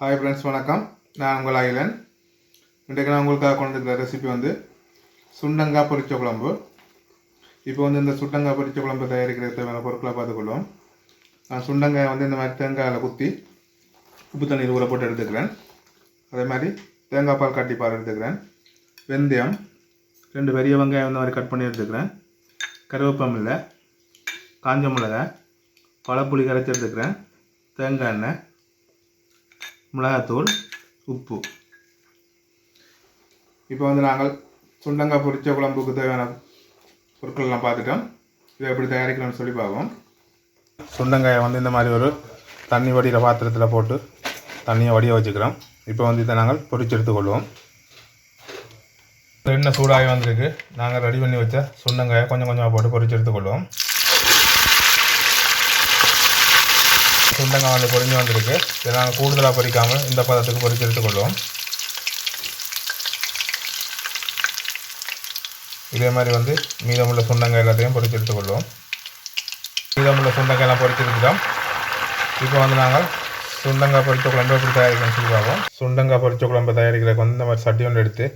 Hi friends வணக்கம். நான் உங்கள் அகிலன். இன்றைக்கு நான் உங்களுக்காக கொண்டு வந்திருக்கிற ரெசிபி வந்து சுண்டங்காய் பொரிச்ச குழம்பு. இப்போ வந்து இந்த சுண்டங்காய் பொரிச்ச குழம்பு தயாரிக்கிற தேவையான பொருட்களை பார்த்துக்கொள்வோம். நான் சுண்டங்காயை வந்து இந்த மாதிரி தேங்காயில் குத்தி உப்பு தண்ணீர் ஊற போட்டு எடுத்துக்கிறேன். அதே மாதிரி தேங்காய் பால் கட்டி பால் எடுத்துக்கிறேன். வெந்தயம் ரெண்டு பெரிய வெங்காயம் இந்த மாதிரி கட் பண்ணி எடுத்துக்கிறேன். கருவேப்பமில்லை காஞ்ச மிளகாய் பழப்புளி கரைச்சி எடுத்துக்கிறேன். தேங்காய் எண்ணெய் மிளகாத்தூள் உப்பு. இப்போ வந்து நாங்கள் சுண்டங்காய் பொரிச்ச குழம்புக்கு தேவையான பொருட்கள்லாம் பார்த்துட்டோம். இதை எப்படி தயாரிக்கலாம்னு சொல்லி பார்ப்போம். சுண்டங்காயை வந்து இந்த மாதிரி ஒரு தண்ணி வடிகிற பாத்திரத்தில் போட்டு தண்ணியை வடிய வச்சுக்கிறோம். இப்போ வந்து இதை நாங்கள் பொரிச்சு எடுத்துக்கொள்வோம் எண்ணெய் சூடாகி வந்திருக்கு. நாங்கள் ரெடி பண்ணி வச்ச சுண்டங்காயை கொஞ்சம் கொஞ்சமாக போட்டு பொரிச்சு எடுத்துக்கொள்வோம் சுண்டங்காய் வந்து பொறிஞ்சு வந்திருக்கு. இதை நாங்கள் கூடுதலாக பொறிக்காமல் இந்த பதத்துக்கு பொறிச்சு எடுத்துக்கொள்வோம். இதே மாதிரி வந்து மீதமுள்ள சுண்டங்காய் எல்லாத்தையும் பொறிச்சு எடுத்துக்கொள்வோம். மீதமுள்ள சுண்டங்காய் எல்லாம் எடுத்துட்டோம். இப்போ வந்து நாங்கள் சுண்டங்காய் பொரிச்ச குழம்பு எப்படி தயாரிக்கணும்னு சொல்லி பார்ப்போம். சுண்டங்காய் பொரிச்ச குழம்பு தயாரிக்கிறதுக்கு வந்து இந்த மாதிரி சட்டி ஒன்று எடுத்து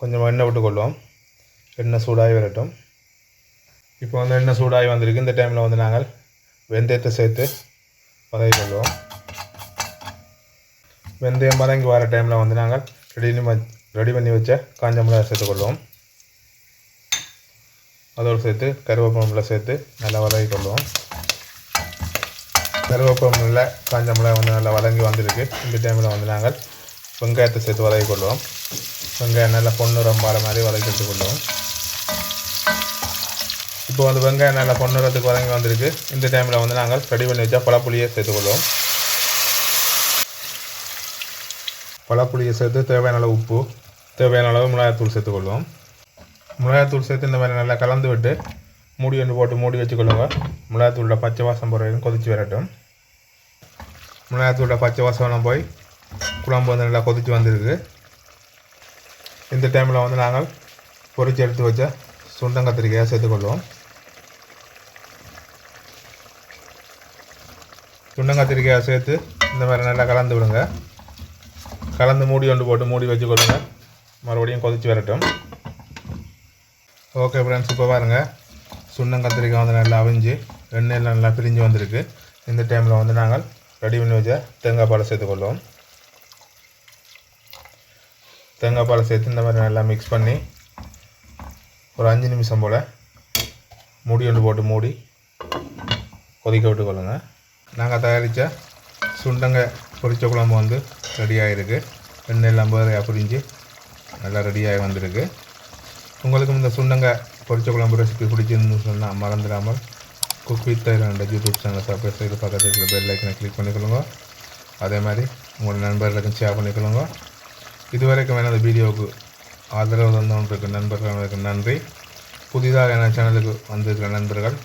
கொஞ்சம் எண்ணெய் விட்டுக்கொள்வோம். எண்ணெய் சூடாகி வரட்டும். இப்போ வந்து எண்ணெய் சூடாகி வந்திருக்கு. இந்த டைமில் வந்து நாங்கள் வெந்தயத்தை சேர்த்து வதக்கி கொள்வோம். வெந்தயம் வதங்கி வர டைமில் வந்து நாங்கள் ரெடி ரெடி பண்ணி வச்ச காஞ்ச மிளகாய் சேர்த்துக்கொள்வோம் அதோடு சேர்த்து கருவேப்பமில்லை சேர்த்து நல்லா வதக்கி கொள்வோம். கருவேப்பமில்லை காஞ்ச மிளகாய் வந்து நல்லா வதங்கி வந்திருக்கு. இந்த டைமில் வந்து நாங்கள் வெங்காயத்தை சேர்த்து வதக்கி கொள்வோம். வெங்காயம் நல்லா பொண்ணு ரொம்ப மாதிரி வதக்கி எடுத்துக்கொள்வோம் இப்போ வந்து வெங்காயம் நல்லா பொண்ணுறதுக்கு வதங்கி வந்திருக்கு. இந்த டைமில் வந்து நாங்கள் ரெடி பண்ணி வச்சா பழப்புளியை சேர்த்துக்கொள்வோம். பழப்புளியை சேர்த்து தேவையான அளவு உப்பு தேவையான அளவு மிளகாய்த்தூள் சேர்த்துக்கொள்வோம். மிளகாத்தூள் சேர்த்து இந்த மாதிரி நல்லா கலந்து விட்டு மூடி ஒன்று போட்டு மூடி வச்சுக்கொள்ளுங்க. மிளகாய்த்தூளோட பச்சை வாசம் போகிற கொதித்து வரட்டும். மிளகாத்தூளில் பச்சை வாசம்லாம் போய் குழம்பு வந்து நல்லா கொதித்து வந்திருக்கு. இந்த டைமில் வந்து நாங்கள் பொறிச்சு எடுத்து வச்ச சுண்டங்கத்திரிக்காயை சேர்த்துக்கொள்வோம். சுண்டங்கத்திரிக்காயை சேர்த்து இந்த மாதிரி நல்லா கலந்து விடுங்க. கலந்து மூடி கொண்டு போட்டு மூடி வச்சு கொடுங்க மறுபடியும் கொதிச்சு வரட்டும். ஓகே ஃப்ரெண்ட்ஸ் இப்போ பாருங்கள் சுண்டங்கத்திரிக்காய் வந்து நல்லா அவிஞ்சு எண்ணெயில் நல்லா பிரிஞ்சு வந்திருக்கு. இந்த டைமில் வந்து நாங்கள் ரெடி பண்ணி வச்ச தேங்காய் பாலை சேர்த்துக்கொள்வோம் தேங்காய் பாலை சேர்த்து இந்த மாதிரி நல்லா மிக்ஸ் பண்ணி ஒரு அஞ்சு நிமிஷம் போல் மூடி ஒன்று போட்டு மூடி கொதிக்க விட்டுக்கொள்ளுங்கள் நாங்கள் தயாரித்த சுண்டங்க பொரிச்ச குழம்பு வந்து ரெடியாக இருக்குது எண்ணெய் வேறையாக புரிஞ்சு நல்லா ரெடியாகி வந்திருக்கு. உங்களுக்கும் இந்த சுண்டங்க பொரிச்ச குழம்பு ரெசிபி பிடிச்சிருந்து சொன்னால் மறந்துடாமல் குக் வித் ரெண்டு யூடியூப் சேனலை சப்ஸ்கிரைப் செய்து பக்கத்தில் இருக்கிற பெல் ஐக்கனை கிளிக் பண்ணிக்கொள்ளுங்க. அதே மாதிரி உங்களோட நண்பர்களுக்கும் ஷேர் பண்ணிக்கொள்ளுங்க. இதுவரைக்கும் எனது வீடியோவுக்கு ஆதரவு தந்தவங்களுக்கு நண்பர்களுக்கு நன்றி. புதிதாக என்ன சேனலுக்கு வந்திருக்கிற நண்பர்கள்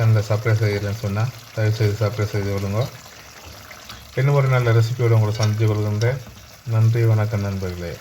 சேனலை சப்ஸ்கிரைப் செய்யலைன்னு சொன்னால் தயவுசெய்து சப்ஸ்கிரைப் செய்து விடுங்க இன்னும் ஒரு நல்ல ரெசிபியோடு உங்களை சந்தித்து கொள்கின்றேன். நன்றி வணக்கம் நண்பர்களே.